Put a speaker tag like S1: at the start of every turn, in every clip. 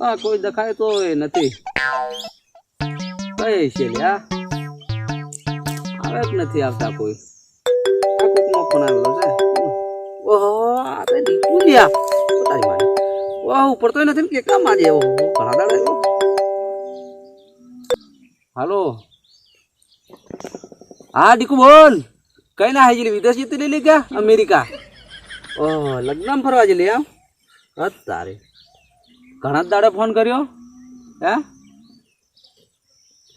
S1: આ કોઈ દેખાય તો એ નથી. કઈ છે લ્યા? આવે જ નથી આવતા કોઈ? આ કોકનો ફોન આવેલો છે. ઓહો, આ તો દીકરું લ્યા. પોતાની માને. ઓહ, ઉપર તો નથી કે કામ આજે ઓહો ઘણા દાડા હાલો. હા, દીકુ બોલ. કઈ ના હાજી વિદેશ જીતી લઈ ગયા અમેરિકા. ઓહ લગ્ન ફરવા જઈ આમ હત તારે ઘણા જ દાડે ફોન કર્યો? હે?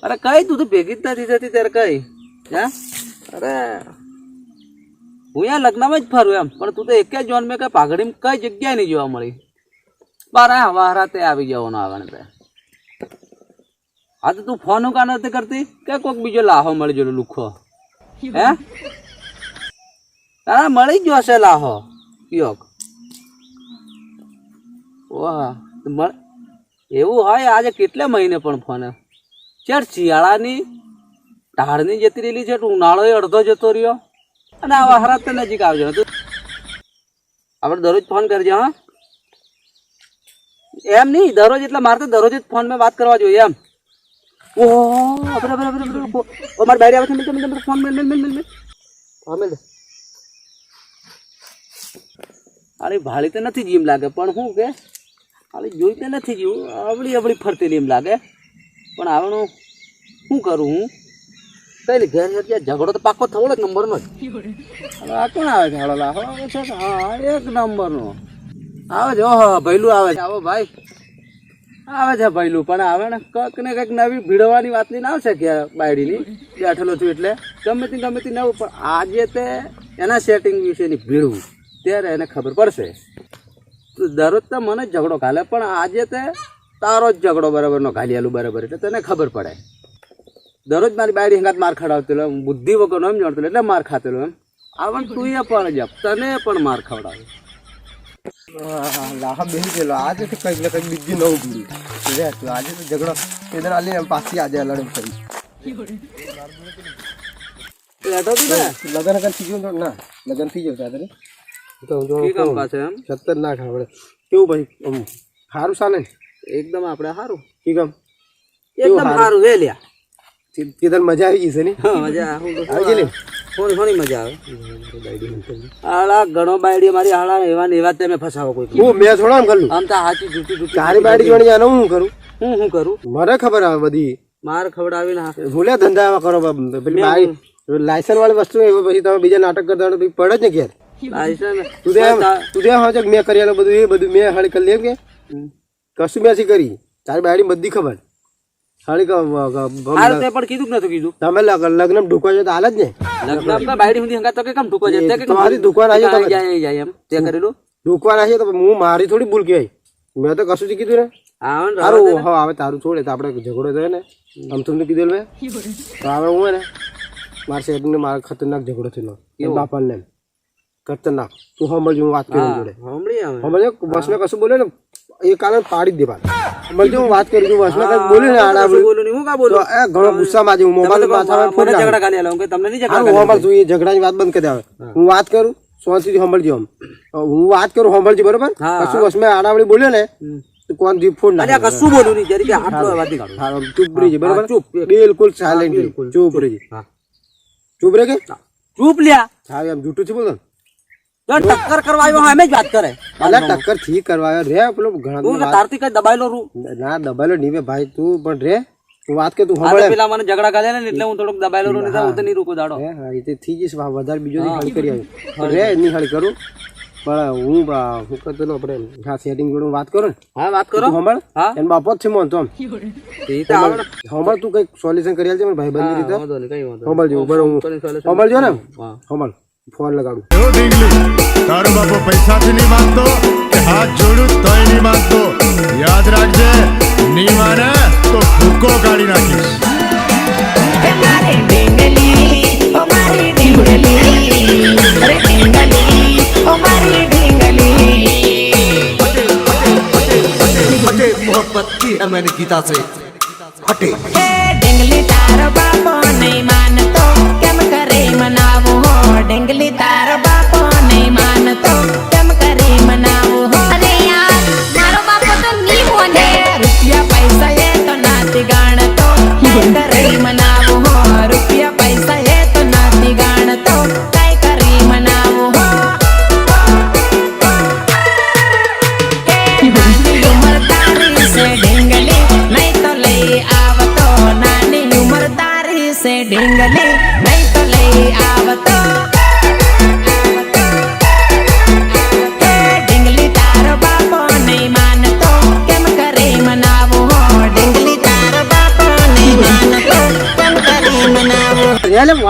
S1: અરે કઈ તું તો ભેગી જ નથી થતી ત્યારે કઈ? હે? અરે, હું અહીંયા લગ્નમાં જ ફરું એમ, પણ તું તો એક જોન મેં કઈ પાઘડીમાં કઈ જગ્યાએ નહીં જોવા મળી. બાર વાહરા આવી જવાનો આવવાને તે હા તો તું ફોન કા નથી કરતી? કે કોક બીજો લાહો મળી ગયો લુખો? હે? હા મળી ગયો હશે લાહો યોગ વાહ. એવું હોય આજે કેટલા મહિને પણ ફોને ચાર શિયાળાની ઢાળની જતી રહેલી છે ઉનાળો અડધો જતો રહ્યો. અને આ વહરાત નજીક આવજો. આપણે દરરોજ ફોન કરજો, હા. એમ નહીં, દરરોજ એટલે મારે તો દરરોજ જ ફોન વાત કરવા જોઈએ એમ. ઓહો બરાબર બારી આવે છે ફોન મિલ મિલ મિલ મિલ હા અરે, ભાળી તો નથી જીમ લાગે, પણ શું કે અરે જોઈ તો નથી જીવું અવળી અવળી ફરતી એમ લાગે. પણ આવણું શું કરું હું? કઈ ઘેર ઘેર ઝઘડો તો પાકો થવો નંબરનો જ. આ કોણ આવે આવે છે હા, એક નંબરનો. આવે છે, ઓહો, ભૈલું આવે છે. આવો ભાઈ. આવે છે ભૈલું, પણ આવે ને કંઈક ને કંઈક નવી ભીડવાની વાત લઈને આવશે કે બાયડીની. બેઠેલો છું એટલે. ગમે તે ગમે તે નવું, પણ આજે તે એના સેટિંગ વિશેની ભીડવું ત્યારે એને ખબર પડશે. દરરોજ તો મને ઝઘડો ઘાલે પણ આજે તે તારો જ ઝઘડો બરાબરનો ઘાલી આલું બરાબર એટલે તને ખબર પડે. દરરોજ મારી બાયડી હંગાત માર ખવડાવતેલો એમ બુદ્ધિ વગરનો એમ જાણતો એટલે માર ખાતેલો એમ. આવન તું એ પણ જપ તને પણ માર ખવડાવે.
S2: લાહ બેસી ગયેલો આજે તો કંઈક ને કંઈક બીજી નવું તું આજે તો ઝઘડો તેદર આલી એમ પાછી આજે લડમ કરી લગન કન થઈ ગયું ના લગન થઈ ગયું તારે તો જો
S1: કામ પાસે એમ?
S2: સત્તર લાખ આપણે કેવું ભાઈ? આમ સારું ચાલે ને
S1: એકદમ આપણે સારું
S2: કી કામ
S1: એકદમ સારું વે લ્યા
S2: મજા આવી ગઈ છે ને?
S1: હા મજા
S2: આવી. ગઈ ને?
S1: થોડી થોડી મજા આવે. આળા ઘણો બાયડી મારી આળા એવા ને એવા તમે ફસાવો કોઈ
S2: હું મેં થોડા કરું
S1: આમ તો હાચી જૂઠી જૂઠી
S2: તારી બાડી જોડે જાણે હું કરું?
S1: હું શું કરું?
S2: મને ખબર આવે બધી.
S1: માર ખવડાવીને ના
S2: ભૂલ્યા ધંધા એવા કરો. લાયસન્સ વાળી વસ્તુ પછી તમે બીજા નાટક કરતા પડે જ ને ઘેર.
S1: લાયસન્સ
S2: તું તો એમ તું તો એમ હોય છે કે મેં કરી આલું બધું એ બધું મેં હળી કરી લેમ કે. કશું મેં કરી. તારી બાયડી બધી ખબર. હળી ક- વ- ક-
S1: હારું તે પણ કીધું નતું કીધું?
S2: તમે લગ્ન ઢૂકો છો તો હાલ જ ને.
S1: લગ્ન બાયડી સુધી હંગાત તો કે કેમ ઢૂકો છે તે કે
S2: તમારી દુકાન આવી
S1: આવી જાય જાય એમ. તે કરેલું?
S2: નાખીએ તો હું મારી થોડી ભૂલ કહેવાય. મેં તો કશું જ કીધું ને.
S1: હા ને
S2: હવે તારું છોડે તો આપણે ઝઘડો થયો ને. આમ તમને કીધેલું મેં? તો હવે હું હે ને મારા શેઠને મારા ખતરનાક ઝઘડો થયેલો. એ બાપાને. ખતરનાક તું સાંભળજો હું વાત કરી જોડે.
S1: સાંભળી આવે.
S2: સમજ બસને કશું બોલે ને એ કાલે પાડી જ દેવા સાંભળજો હું વાત કરી છું બસને કઈ બોલે ને આડા
S1: બોલું નહીં. હું કા બોલું?
S2: એ ઘણો ગુસ્સામાં છે હું મોબાઈલ પાછા
S1: ઝઘડા ખાલી આલો કે તમને નહીં ઝઘડા
S2: હું સમજ છું એ ઝઘડાની વાત બંધ કરી આવે હું. વાત કરું શાંતિથી સાંભળજો આમ. હું વાત કરું સાંભળજો બરોબર. કશું વસમે આડાવળી બોલ્યો ને કોણ ફોડ
S1: ના કશું બોલું નહીં જરી કે આટલો કાઢું
S2: ચૂપ રહી બરોબર?
S1: ચૂપ.
S2: બિલકુલ સાયલેન્ટ ચૂપ રહી ચૂપ રહે કે?
S1: ચૂપ લ્યા.
S2: હા એમ જૂઠું છે બોલો
S1: જો ટક્કર કરવા આવ્યો હા, એમ જ વાત કરે.
S2: અલા ટક્કરથી કરવા આવ્યો. રે પેલો ઘણા
S1: કે તારથી કઈ દબાયેલો રૂ
S2: ના દબાયેલો બે ભાઈ તું પણ રે તું વાત કે તું સંભળે.
S1: પેલા મને ઝઘડા ગાલે ને એટલે હું થોડોક દબાયેલો રૂ તો હું. તો નહીં રૂકો દાડો.
S2: હે, હા એ થઈ જઈશ વધારે બીજો નહીં હળી કરી આવ્યો. રે નહીં હળી કરું. પણ હું હું કરતો આપણે હા સેટિંગ જોડે વાત કરું
S1: હા વાત કરો.
S2: સંભળ.
S1: હા.
S2: એન બાપો જ છે મોન તો
S1: એ તો
S2: કઈ સોલ્યુશન કરી આલજે મને ભાઈ બંધ રીતે.
S1: વાંધો
S2: સંભળજો બરોબર હું. સંભળજો ને?
S1: હા.
S2: સંભળ. ફોન લગાડું.
S3: તારો બાપો પૈસાથી નહીં માંગતો કે હાથ જોડું તોય નહીં માંગતો યાદ રાખજે નહીં માને તો ભૂકો કાઢી નાખીશ.
S4: મોહબ્બત કી હે ગીતા સે હટે ઢીંગલી તારો બાપ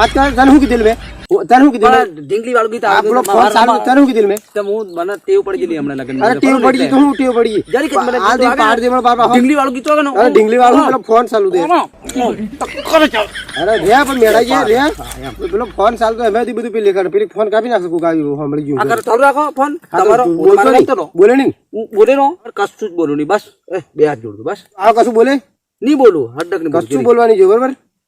S2: એટલે વાત કરે તને શું કીધેલું મેં તને શું કીધેલું
S1: પણ ઢીંગલી વાળું ગીત
S2: આપણો
S1: આવડતું
S2: ફોન
S1: મારા-
S2: ચાલુ તને શું કીધેલું મેં
S1: તો હું મને ટેવ પડી ગયેલી હમણાં લગ્ન
S2: અરે ટેવ પડી ગઈ તો હું ટેવ પડી ગઈ
S1: જરીક જ મને
S2: આ
S1: ગીતો
S2: દે પાડ દે મારા બાપા હો.
S1: ઢીંગલી વાળું ગીત વાગે ને
S2: અરે ઢીંગલી વાળું પેલો ફોન ચાલુ દે
S1: હા. ટક્કર જ આવે.
S2: અરે રે પણ મેળા ગયા રે પેલો ફોન ચાલતો એમાંથી બધું પેલી કરે પેલી ફોન કાપી નાખશે કોક આવ્યું સાંભળી ગયું
S1: આ કરો ચાલુ રાખો ફોન
S2: હા, તો
S1: તમારો હું
S2: બોલતો
S1: તમારો
S2: નહીં.
S1: રાખતો રહો.
S2: બોલે નહીં
S1: હું બોલે રહો કશું જ બોલું નહીં બસ એ બે હાથ જોડું બસ
S2: આ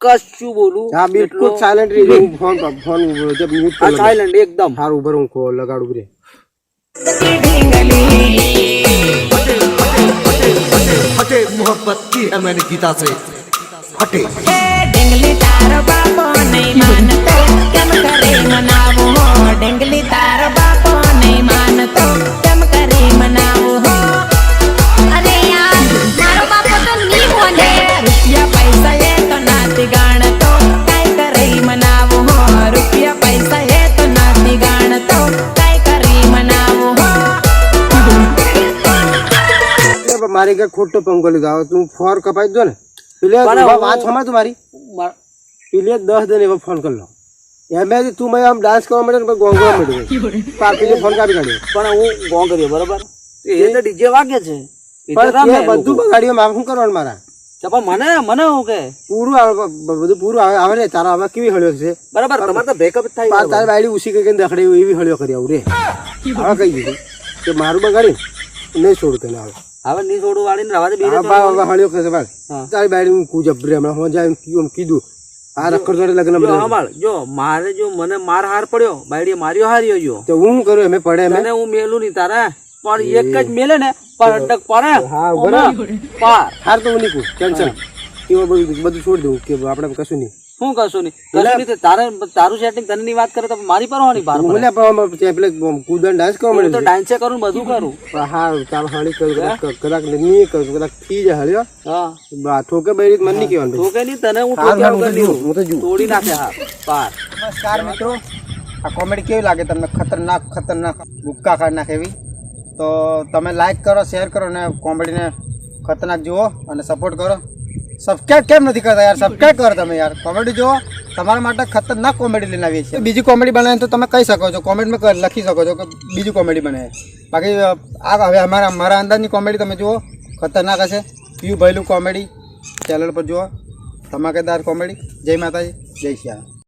S2: કશું બોલું. હા બિલકુલ સાયલન્ટ રહી હું ફોન ફોન જબ મ્યુટ કર
S1: સાયલન્ટ એકદમ
S2: હારું ઉભર હું કો લગાડું. રે
S5: હટે મોહબ્બત કી
S4: હે મેને ગીતા સે હટે ડેંગલી તારો બાપો નહીં માનતો. કેમ કરે મનાવો ડેંગલી તારો મારી
S2: કે ખોટો પંખો લીધો. હવે તું ફોર કપાઈ દો ને. પેલે વાત સમજ તું મારી. પેલે દસ દિન એવો ફોન કરી લો. એમ તું મેં આમ ડાન્સ કરવા માટે ને પછી ગોંગવા માંડ્યો પાર ફોન કાપી કાઢ્યો.
S1: પણ હું ગોંગ કર્યો બરાબર? એ તો ડીજે વાગે છે.
S2: બધું. બગાડ્યું મારે શું કરવાનું મારા?
S1: પણ મને મને હું કે?
S2: પૂરું આવે બધું પૂરું આવે આવે ને તારા હવે કેવી હળ્યો છે?
S1: બરાબર તમારે તો બેકઅપ થાય.
S2: તારી બાયડી ઉસી કઈ દખડે એવી હળ્યો કરી આવું રે. હવે કહી દીધું કે મારું બગાડ્યું નહીં છોડું તને હવે.
S1: હવે ની છોડું વાળીને રવા દે બીજે
S2: બા હવે હળ્યો કરે તારી બાયડી હું. કૂ જબરે હમણાં હું જાય એમ કીધું આ રખડ જોડે લગ્ન
S1: જો
S2: બધા
S1: જો મારે જો મને માર હાર પડ્યો બાયડીએ માર્યો હાર્યો જો.
S2: તો હું શું કરું અમે પડે અમે
S1: હું? મેલું નહીં તારે. પણ એક જ મેલે ને પર અટક પડે.
S2: હા,
S1: ઓમાં પાર.
S2: હાર તો હું નીકળું. ટેન્શન. એમાં બધું બધું છોડી દઉં કે આપણે કશું નહીં.
S1: શું કશું નહીં? કશું તારે તારું સેટિંગ તને ની વાત કરે તો મારી પર પાર
S2: મને પેલે કુદન ડાન્સ કરો
S1: મને તો ડાન્સ કરું બધું કરું.
S2: હા ચાલ હળી કરું કદાચ નહીં કરું કદાચ થઈ જાય હળ્યો
S1: હા.
S2: બા ઠોકે રીત મને નહીં કહેવાનું.
S1: ઠોકે કે નહીં તને હું ઠોકે
S2: હું તો હું જુઓ.
S1: તોડી નાખે હા. પાર.
S2: નમસ્કાર મિત્રો. આ કોમેડી કેવી લાગે તમને? ખતરનાક ખતરનાક બુક્કા કાઢ નાખે એવી? તો તમે લાઈક કરો શેર કરો ને કોમેડીને ખતરનાક જુઓ અને સપોર્ટ કરો. સબસ્ક્રાઈબ કેમ નથી કરતા યાર? સબસ્ક્રાઈબ કરો તમે યાર. કોમેડી જુઓ. તમારા માટે ખતરનાક કોમેડી લઈને આવીએ છીએ. બીજી કોમેડી બનાવે તો તમે કહી શકો છો. કોમેન્ટમાં લખી શકો છો કે બીજી કોમેડી બને બાકી આ હવે અમારા મારા અંદાજની કોમેડી તમે જુઓ. ખતરનાક હશે. વ્યૂ ભયલું કોમેડી ચેનલ પર જુઓ. ધમાકેદાર કોમેડી જય માતાજી. જય શ્યામ